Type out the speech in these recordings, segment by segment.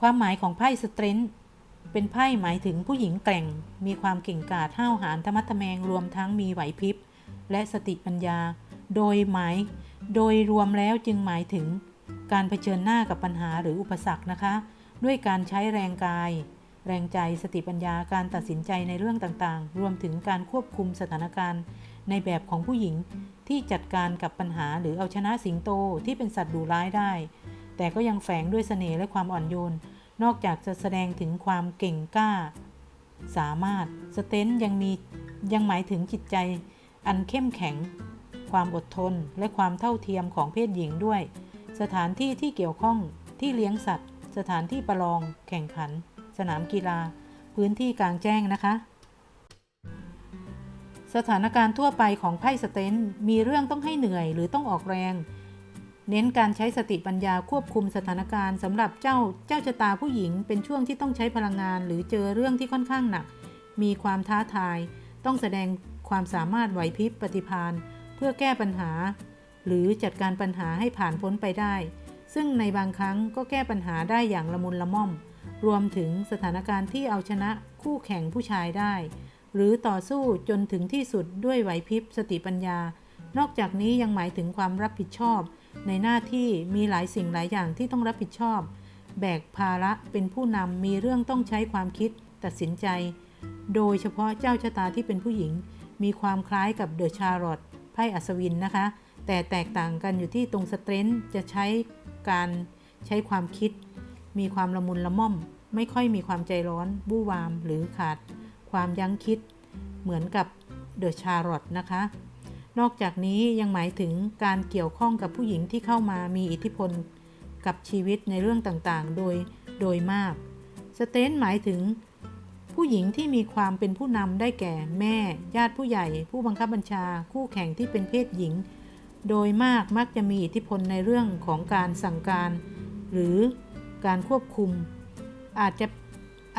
ความหมายของไพ่สเตรนท์เป็นไพ่หมายถึงผู้หญิงแกร่ง มีความเก่งกาจห้าวหาญธรรมะทแมงรวมทั้งมีไหวพริบ และสติปัญญา โดยหมาย โดยรวมแล้วจึงหมายถึง การเผชิญหน้ากับปัญหาหรืออุปสรรคนะคะ ด้วยการใช้แรงกาย แรงใจสติปัญญาการตัดสินใจในเรื่องต่างๆ รวมถึงการควบคุมสถานการณ์ในแบบของผู้หญิงที่จัดการกับปัญหาหรือเอาชนะสิงโตที่เป็นสัตว์ดุร้ายได้ แต่ก็ยังแฝงด้วยเสน่ห์และความอ่อนโยน นอกจากจะแสดงถึงความเก่งกล้า สามารถสเตนยังมียังหมายถึงจิตใจอันเข้มแข็ง ความอดทนและความเท่าเทียมของเพศหญิงด้วย สถานที่ที่เกี่ยวข้องที่เลี้ยงสัตว์ สถานที่ประลอง แข่งขัน สนามกีฬา พื้นที่กลางแจ้งนะคะ สถานการณ์ทั่วไปของไพ่สเตนมีเรื่องต้องให้เหนื่อยหรือต้องออกแรง เน้นการใช้สติปัญญาควบคุมสถานการณ์สำหรับเจ้าเจ้าชะตาผู้หญิง เป็นช่วงที่ต้องใช้พลังงาน หรือเจอเรื่องที่ค่อนข้างหนัก มีความท้าทาย ต้องแสดงความสามารถไหวพริบปฏิภาณเพื่อแก้ปัญหา หรือจัดการปัญหาให้ผ่านพ้นไปได้ ซึ่งในบางครั้งก็แก้ปัญหาได้อย่างละมุนละม่อม รวมถึงสถานการณ์ที่เอาชนะคู่แข่งผู้ชายได้ หรือต่อสู้จนถึงที่สุดด้วยไหวพริบสติปัญญา นอกจากนี้ยังหมายถึงความรับผิดชอบ ในหน้าที่มีหลายสิ่งหลายอย่างที่ต้องรับผิดชอบ แบกภาระเป็นผู้นำมีเรื่องต้องใช้ความคิดตัดสินใจ โดยเฉพาะเจ้าชะตาที่เป็นผู้หญิง มีความคล้ายกับเดอะชาร์ลอตไพ่อัศวินนะคะ แต่แตกต่างกันอยู่ที่ตรงสเตรนท์จะใช้การใช้ความคิด มีความละมุนละม่อม ไม่ค่อยมีความใจร้อนบู้วามหรือขาด ความยั้งคิด เหมือนกับเดอะชาร์ลอตนะคะ นอกจากนี้ยังหมายถึงการเกี่ยวข้องกับผู้หญิงที่เข้ามามีอิทธิพลกับชีวิตในเรื่องต่างๆ โดยโดยมาก สเตนหมายถึง ผู้หญิงที่มีความเป็นผู้นำได้แก่แม่ ญาติผู้ใหญ่ ผู้บังคับบัญชา คู่แข่งที่เป็นเพศหญิง โดยมากมักจะมีอิทธิพลในเรื่องของการสั่งการ หรือการควบคุม อาจจะ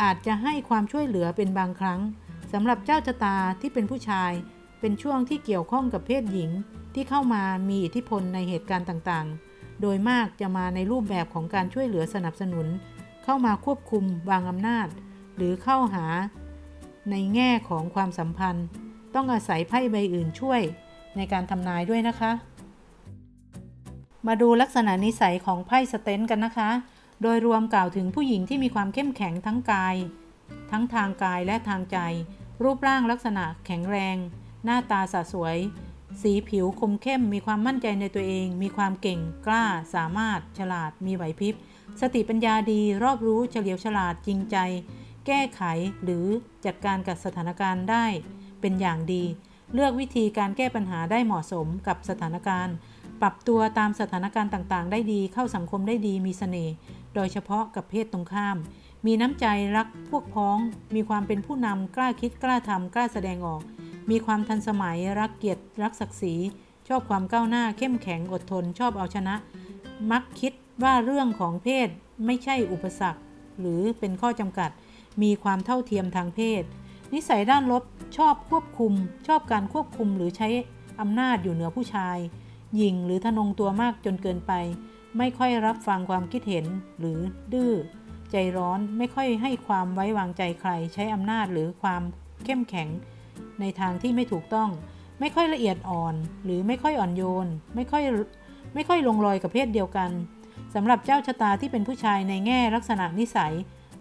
อาจจะให้ความช่วยเหลือเป็นบางครั้งสำหรับเจ้าชะตาที่เป็นผู้ชาย เป็นช่วงที่เกี่ยวข้องกับเพศหญิงที่เข้ามามีอิทธิพลในเหตุการณ์ต่างๆ โดยมากจะมาในรูปแบบของการช่วยเหลือสนับสนุน เข้ามาควบคุมวางอำนาจ หรือเข้าหา ในแง่ของความสัมพันธ์ ต้องอาศัยไพ่ใบอื่นช่วยในการทำนายด้วยนะคะ มาดูลักษณะนิสัยของไพ่สเตนกันนะคะ โดยรวมกล่าวถึงผู้หญิงที่มีความเข้มแข็งทั้งกาย ทั้งทางกายและทางใจ รูปร่างลักษณะแข็งแรง หน้าตาสะสวย สีผิวคมเข้ม มีความมั่นใจในตัวเอง มีความเก่งกล้า สามารถ ฉลาด มีไหวพริบ สติปัญญาดี รอบรู้ เฉลียวฉลาด จริงใจ แก้ไข หรือจัดการกับสถานการณ์ได้ เป็นอย่างดี เลือกวิธีการแก้ปัญหาได้เหมาะสมกับสถานการณ์ ปรับตัวตามสถานการณ์ต่างๆ ได้ดี เข้าสังคมได้ดี มีเสน่ห์ โดยเฉพาะกับเพศตรงข้ามมีน้ำใจรักพวกพ้อง มีความเป็นผู้นำ กล้าคิด กล้าทำ กล้าแสดงออก มีความทันสมัยรักเกียรติรักศักดิ์ศรี ชอบความก้าวหน้าเข้มแข็งอดทน ชอบเอาชนะ มักคิดว่าเรื่องของเพศไม่ใช่อุปสรรค หรือเป็นข้อจำกัด มีความเท่าเทียมทางเพศ นิสัยด้านลบชอบควบคุม ชอบการควบคุมหรือใช้อำนาจอยู่เหนือผู้ชายหยิ่งหรือทะนงตัวมากจนเกินไป ไม่ค่อยรับฟังความคิดเห็นหรือดื้อใจร้อนไม่ค่อยให้ความไว้วางใจใคร ใช้อำนาจหรือความเข้มแข็ง ในทางที่ไม่ถูกต้อง ไม่ค่อยละเอียดอ่อน หรือไม่ค่อยอ่อนโยน ไม่ค่อยไม่ค่อยลงรอยกับเพศเดียวกันสำหรับเจ้าชะตาที่เป็นผู้ชายในแง่ลักษณะนิสัย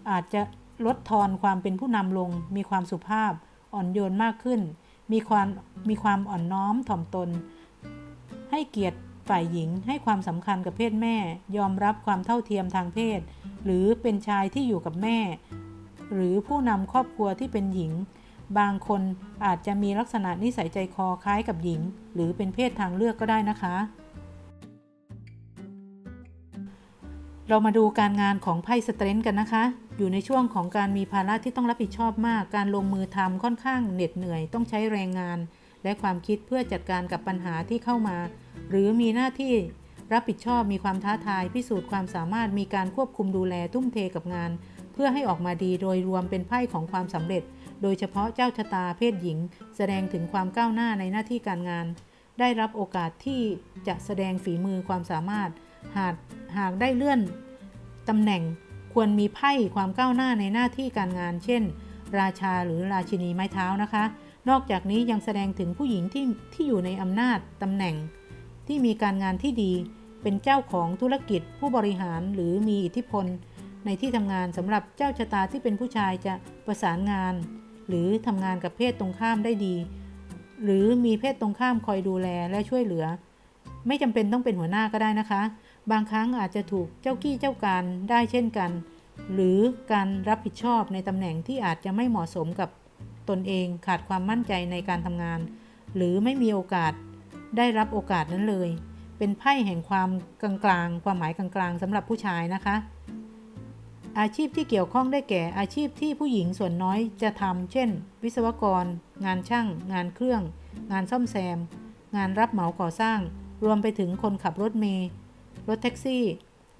อาจจะลดทอนความเป็นผู้นำลง มีความสุภาพ อ่อนโยนมากขึ้น มีความมีความอ่อนน้อมถ่อมตน ให้เกียรติฝ่ายหญิงให้ความสำคัญกับเพศแม่ ยอมรับความเท่าเทียมทางเพศ หรือเป็นชายที่อยู่กับแม่ หรือผู้นำครอบครัวที่เป็นหญิง บางคนอาจจะมีลักษณะนิสัยใจคอคล้ายกับหญิง หรือเป็นเพศทางเลือกก็ได้นะคะ เรามาดูการงานของไพ่สเตรนท์กันนะคะ อยู่ในช่วงของการมีภาระที่ต้องรับผิดชอบมาก การลงมือทำค่อนข้างเหน็ดเหนื่อย ต้องใช้แรงงาน และความคิดเพื่อจัดการกับปัญหาที่เข้ามา หรือมีหน้าที่รับผิดชอบมีความท้าทาย พิสูจน์ความสามารถมีการควบคุมดูแลทุ่มเทกับงาน เพื่อให้ออกมาดีโดยรวมเป็นไพ่ของความสำเร็จ โดยเฉพาะเจ้าชะตาเพศหญิง แสดงถึงความก้าวหน้าในหน้าที่การงาน ได้รับโอกาสที่จะแสดงฝีมือความสามารถ หากหากได้เลื่อนตำแหน่งควรมีไพ่ความก้าวหน้าในหน้าที่การงาน เช่น ราชาหรือราชินีไม้เท้านะคะ นอกจากนี้ยังแสดงถึงผู้หญิงที่ที่อยู่ในอำนาจตำแหน่ง ที่มีการงานที่ดี เป็นเจ้าของธุรกิจ ผู้บริหารหรือมีอิทธิพล ในที่ทำงานสำหรับเจ้าชะตาที่เป็นผู้ชายจะประสานงาน หรือทำงานกับเพศตรงข้ามได้ดี หรือมีเพศตรงข้ามคอยดูแลและช่วยเหลือ ไม่จำเป็นต้องเป็นหัวหน้าก็ได้นะคะ บางครั้งอาจจะถูกเจ้ากี้เจ้าการได้เช่นกัน หรือการรับผิดชอบในตำแหน่งที่อาจจะไม่เหมาะสมกับตนเองขาดความมั่นใจในการทำงาน หรือไม่มีโอกาสได้รับโอกาสนั้นเลย เป็นไพ่แห่งความกลางๆ ความหมายกลางๆสำหรับผู้ชายนะคะ อาชีพที่เกี่ยวข้องได้แก่อาชีพที่ผู้หญิงส่วนน้อยจะทำเช่น วิศวกร งานช่าง งานเครื่อง งานซ่อมแซม งานรับเหมาก่อสร้าง รวมไปถึงคนขับรถเมล์รถแท็กซี่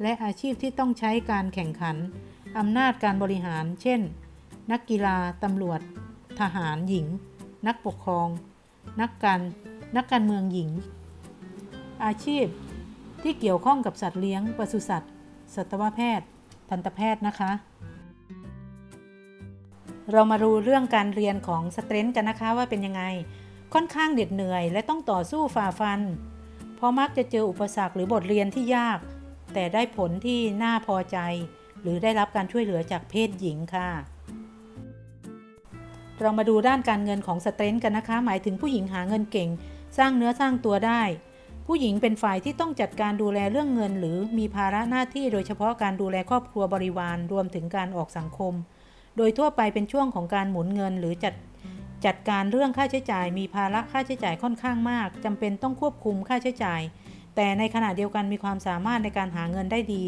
และอาชีพที่ต้องใช้การแข่งขันอำนาจการบริหาร เช่น นักกีฬาตำรวจ ทหารหญิง นักปกครอง นักการ นักการเมืองหญิง อาชีพที่เกี่ยวข้องกับสัตว์เลี้ยงปศุสัตว์ สัตวแพทย์ ทันตแพทย์นะคะ เรามาดูเรื่องการเรียนของสเตรนท์กันนะคะว่าเป็นยังไง ค่อนข้างเหน็ดเหนื่อย และต้องต่อสู้ฝ่าฟัน เพราะมักจะเจออุปสรรคหรือบทเรียนที่ยาก แต่ได้ผลที่น่าพอใจ หรือได้รับการช่วยเหลือจากเพศหญิงค่ะเรามาดูด้านการเงินของสเตรนท์กันนะคะ หมายถึงผู้หญิงหาเงินเก่ง สร้างเนื้อสร้างตัวได้ ผู้หญิงเป็นฝ่ายที่ต้องจัดการดูแลเรื่องเงิน หรือมีภาระหน้าที่โดยเฉพาะการดูแลครอบครัวบริวารรวมถึงการออกสังคม โดยทั่วไปเป็นช่วงของการหมุนเงินหรือจัดจัดการเรื่องค่าใช้จ่าย มีภาระค่าใช้จ่ายค่อนข้างมากจำเป็นต้องควบคุมค่าใช้จ่าย แต่ในขณะเดียวกันมีความสามารถในการหาเงินได้ดี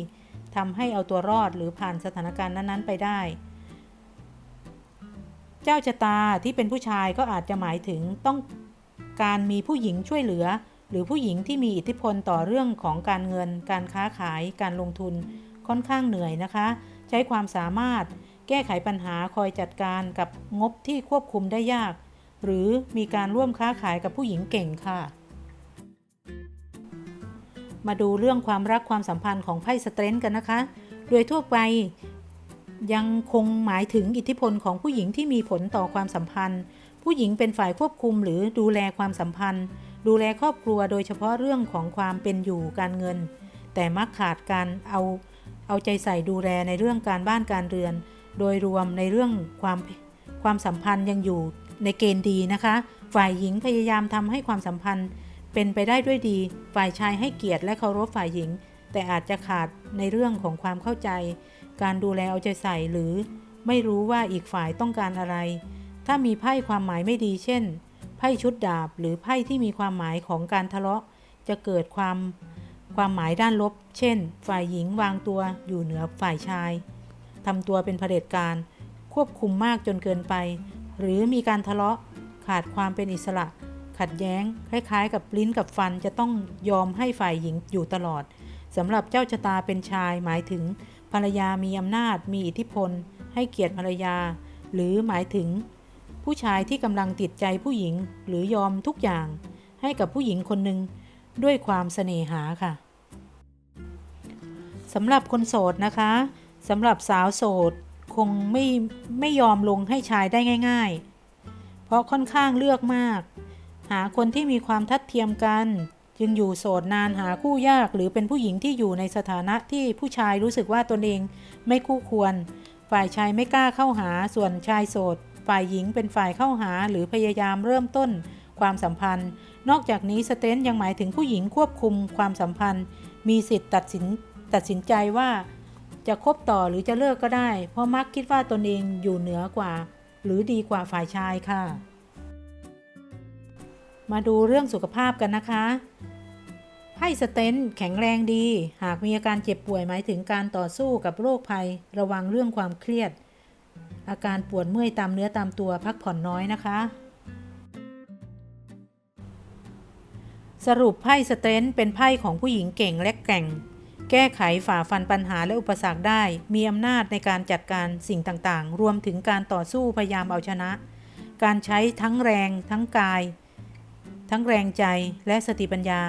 ทำให้เอาตัวรอดหรือผ่านสถานการณ์นั้นๆ ไปได้ เจ้าชะตาที่เป็นผู้ชายก็อาจจะหมายถึงต้องการมีผู้หญิงช่วยเหลือ หรือผู้หญิงที่มีอิทธิพลต่อเรื่องของการเงิน การค้าขาย การลงทุน ค่อนข้างเหนื่อยนะคะ ใช้ความสามารถ แก้ไขปัญหาคอยจัดการกับงบที่ควบคุมได้ยาก หรือมีการร่วมค้าขายกับผู้หญิงเก่งค่ะ มาดูเรื่องความรักความสัมพันธ์ของไพ่สเตรนท์กันนะคะ โดยทั่วไปยังคงหมายถึงอิทธิพลของผู้หญิงที่มีผลต่อความสัมพันธ์ ผู้หญิงเป็นฝ่ายควบคุมหรือดูแลความสัมพันธ์ ดูแลครอบครัวโดยเฉพาะเรื่องของความเป็นอยู่การเงิน แต่มักขาดการเอาเอาใจใส่ดูแลในเรื่องการบ้านการเรือน โดยรวมในเรื่องความความสัมพันธ์ยังอยู่ในเกณฑ์ดีนะคะ ฝ่ายหญิงพยายามทำให้ความสัมพันธ์เป็นไปได้ด้วยดี ฝ่ายชายให้เกียรติและเคารพฝ่ายหญิง แต่อาจจะขาดในเรื่องของความเข้าใจ การดูแลเอาใจใส่หรือไม่รู้ว่าอีกฝ่ายต้องการอะไร ถ้ามีไพ่ความหมายไม่ดีเช่น ไพ่ชุดดาบ หรือไพ่ที่มีความหมายของการทะเลาะ จะเกิดความความหมายด้านลบ เช่น ฝ่ายหญิงวางตัวอยู่เหนือฝ่ายชายทำตัวเป็นเผด็จการ ควบคุมมากจนเกินไป หรือมีการทะเลาะ ขาดความเป็นอิสระ ขัดแย้ง คล้ายๆ กับลิ้นกับฟันจะต้องยอมให้ฝ่ายหญิงอยู่ตลอดสำหรับเจ้าชะตาเป็นชายหมายถึงภรรยามีอำนาจ มีอิทธิพล ให้เกียรติภรรยา หรือหมายถึง ผู้ชายที่กำลังติดใจผู้หญิงหรือยอมทุกอย่าง ให้กับผู้หญิงคนหนึ่งด้วยความเสน่หาค่ะสำหรับคนโสดนะคะสำหรับสาวโสดคงไม่ไม่ยอมลงให้ชายได้ง่าย ๆ เพราะค่อนข้างเลือกมาก หาคนที่มีความทัดเทียมกัน จึงอยู่โสดนานหาคู่ยากหรือเป็นผู้หญิงที่อยู่ในสถานะที่ผู้ชายรู้สึกว่าตนเองไม่คู่ควร ฝ่ายชายไม่กล้าเข้าหาส่วนชายโสด ฝ่ายหญิงเป็นฝ่ายเข้าหาหรือพยายามเริ่มต้น ความสัมพันธ์ นอกจากนี้สเตนยังหมายถึงผู้หญิงควบคุมความสัมพันธ์ มีสิทธิ์ตัดสินตัดสินใจว่า จะคบต่อหรือจะเลิกก็ได้ เพราะมักคิดว่าตนเองอยู่เหนือกว่า หรือดีกว่าฝ่ายชายค่ะ มาดูเรื่องสุขภาพกันนะคะไพ่สเตนแข็งแรงดี หากมีอาการเจ็บป่วยหมายถึงการต่อสู้กับโรคภัย ระวังเรื่องความเครียด อาการปวดเมื่อยตามเนื้อตามตัวพักผ่อนน้อยนะคะ สรุปไพ่สเตนเป็นไพ่ของผู้หญิงเก่งและแกร่ง แก้ไขฝ่าฟันปัญหาและอุปสรรคได้ มีอำนาจในการจัดการสิ่งต่างๆ รวมถึงการต่อสู้พยายามเอาชนะ การใช้ทั้งแรงทั้งกาย ทั้งแรงใจและสติปัญญา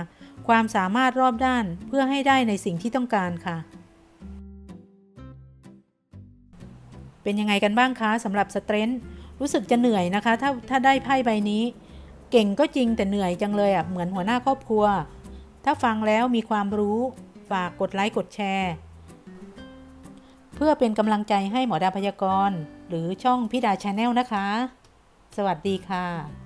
ความสามารถรอบด้านเพื่อให้ได้ในสิ่งที่ต้องการค่ะ เป็นยังไงกันบ้างคะสำหรับสเตรนท์รู้สึกจะเหนื่อยนะคะ ถ้าถ้าได้ไพ่ใบนี้ เก่งก็จริงแต่เหนื่อยจังเลยอะเหมือนหัวหน้าครอบครัว ถ้าฟังแล้วมีความรู้ฝากกดไลค์กดแชร์ เพื่อเป็นกำลังใจให้หมอดาพยากรณ์ หรือช่องพิดาชาแนลนะคะ สวัสดีค่ะ